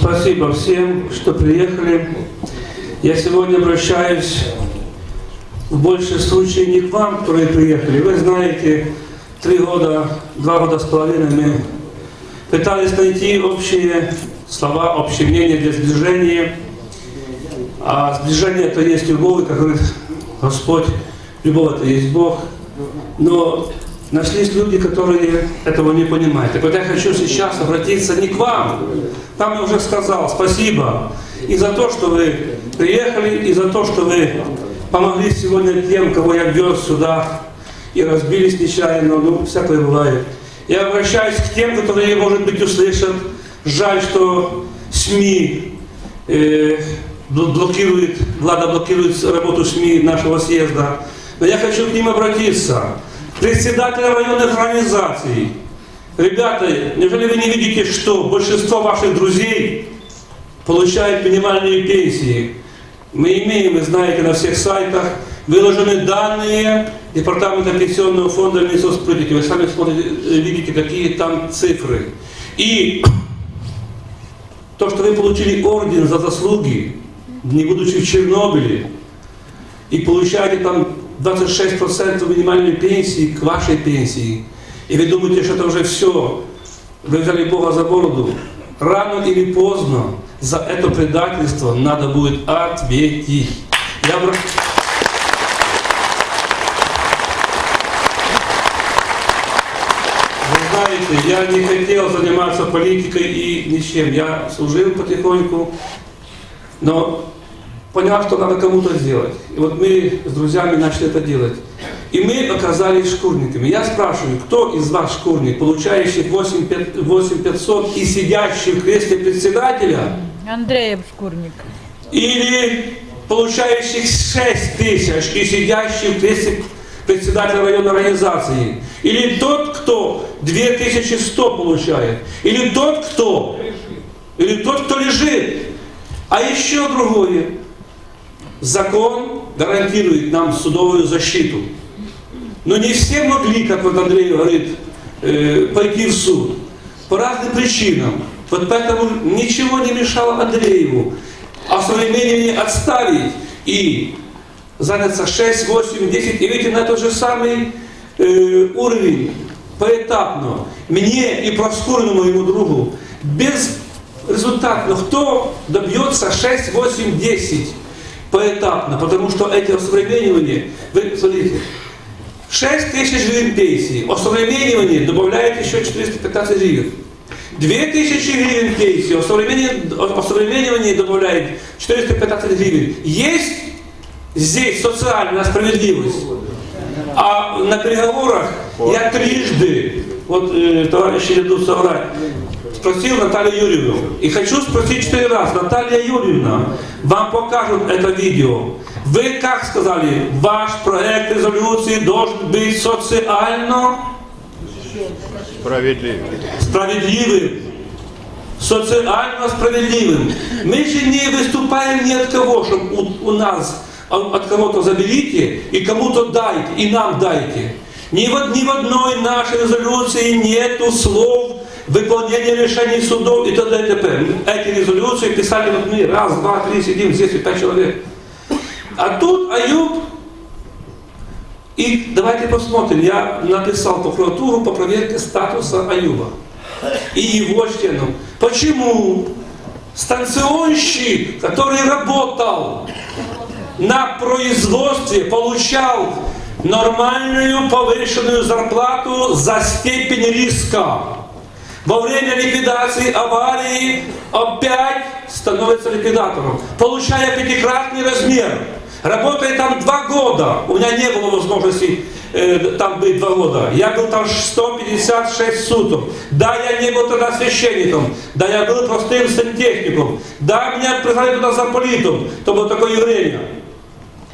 Спасибо всем, что приехали. Я сегодня обращаюсь в большей случае не к вам, которые приехали. Вы знаете, три года, два года с половиной мы пытались найти общие слова, общее мнение для сближения. А сближение это есть любовь, как говорит Господь, любовь это есть Бог. Но нашлись люди, которые этого не понимают. Так вот я хочу сейчас обратиться не к вам. Там я уже сказал спасибо и за то, что вы приехали, и за то, что вы помогли сегодня тем, кого я вез сюда, и разбились нечаянно, ну, всякое бывает. Я обращаюсь к тем, которые, может быть, услышат. Жаль, что СМИ э, блокирует, влада блокирует работу СМИ нашего съезда. Но я хочу к ним обратиться. Председатели районных организаций. Ребята, неужели вы не видите, что большинство ваших друзей получают минимальные пенсии? Мы имеем, вы знаете, на всех сайтах выложены данные Департамента пенсионного фонда Минсоцполитики. Вы сами смотрите, видите, какие там цифры. И то, что вы получили орден за заслуги, не будучи в Чернобыле, и получаете там 26% минимальной пенсии к вашей пенсии, и вы думаете, что это уже все, вы взяли Бога за бороду, рано или поздно за это предательство надо будет ответить. Я знаете, я не хотел заниматься политикой и ничем. Я служил потихоньку, но понял, что надо кому-то сделать. И вот мы с друзьями начали это делать. И мы оказались шкурниками. Я спрашиваю, кто из вас шкурник, получающий 8500 и сидящий в кресле председателя, Андреев шкурник. или получающих 6 тысяч и сидящий в кресле председателя районной организации, или тот, кто 2100 получает, или тот, кто, или тот, кто лежит. А еще другое. Закон гарантирует нам судовую защиту. Но не все могли, как вот Андрей говорит, э, пойти в суд. По разным причинам. Вот поэтому ничего не мешало Андрееву о современнии отставить и заняться 6, 8, 10 и выйти на тот же самый э, уровень поэтапно. Мне и проскуренному моему другу без результатно. Кто добьется 6, 8, 10 поэтапно, потому что эти осовременивания, вы смотрите, 6 тысяч гривен пенсии, осовременивание добавляет еще 415 гривен. 2000 гривен пенсии, осовременивание, осовременивание добавляет 415 гривен. Есть здесь социальная справедливость. А на переговорах я трижды, вот э, товарищи идут соврать, спросил Наталью Юрьевну. И хочу спросить четыре раза. Наталья Юрьевна, вам покажут это видео. Вы как сказали, ваш проект резолюции должен быть социально Справедливо. справедливым. Социально справедливым. Мы же не выступаем ни от кого, чтобы у, у нас от от кого-то заберите и кому-то дайте, и нам дайте. Ни в, ни в одной нашей резолюции нету слов выполнения решений судов и т.д. и т.п. Эти резолюции писали вот мы, раз, два, три, сидим, здесь и пять человек. А тут Аюб и давайте посмотрим. Я написал прокуратуру по проверке статуса Аюба и его членов. Почему станционщик, который работал на производстве, получал нормальную повышенную зарплату за степень риска? Во время ликвидации аварии опять становится ликвидатором, получая пятикратный размер. Работая там два года, у меня не было возможности э, там быть два года. Я был там 156 суток. Да, я не был тогда священником. Да, я был простым сантехником. Да, меня призвали туда замполитом. То было такое время.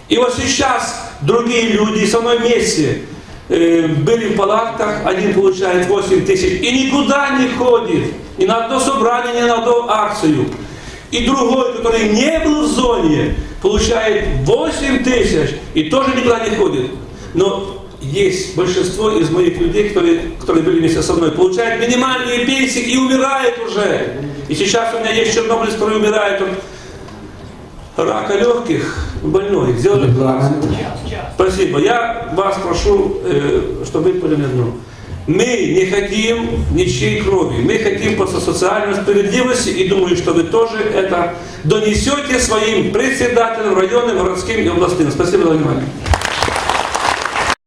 И вот сейчас другие люди со мной вместе э, были в палатках, один получает 8 тысяч и никуда не ходит. Ни на одно собрание, ни на одну акцию. И другой, который не был в зоне, получает 8 тысяч и тоже никуда не ходит. Но есть большинство из моих людей, которые, которые были вместе со мной, получают минимальные пенсии и умирают уже. И сейчас у меня есть чернобыльец, который умирает от рака легких, больной. Сделали Регламент. Спасибо. Я вас прошу, э, чтобы вы поняли одно. Мы не хотим ничьей крови. Мы хотим просто социальной справедливости и думаю, что вы тоже это донесете своим председателям районным, городским и областным. Спасибо за внимание.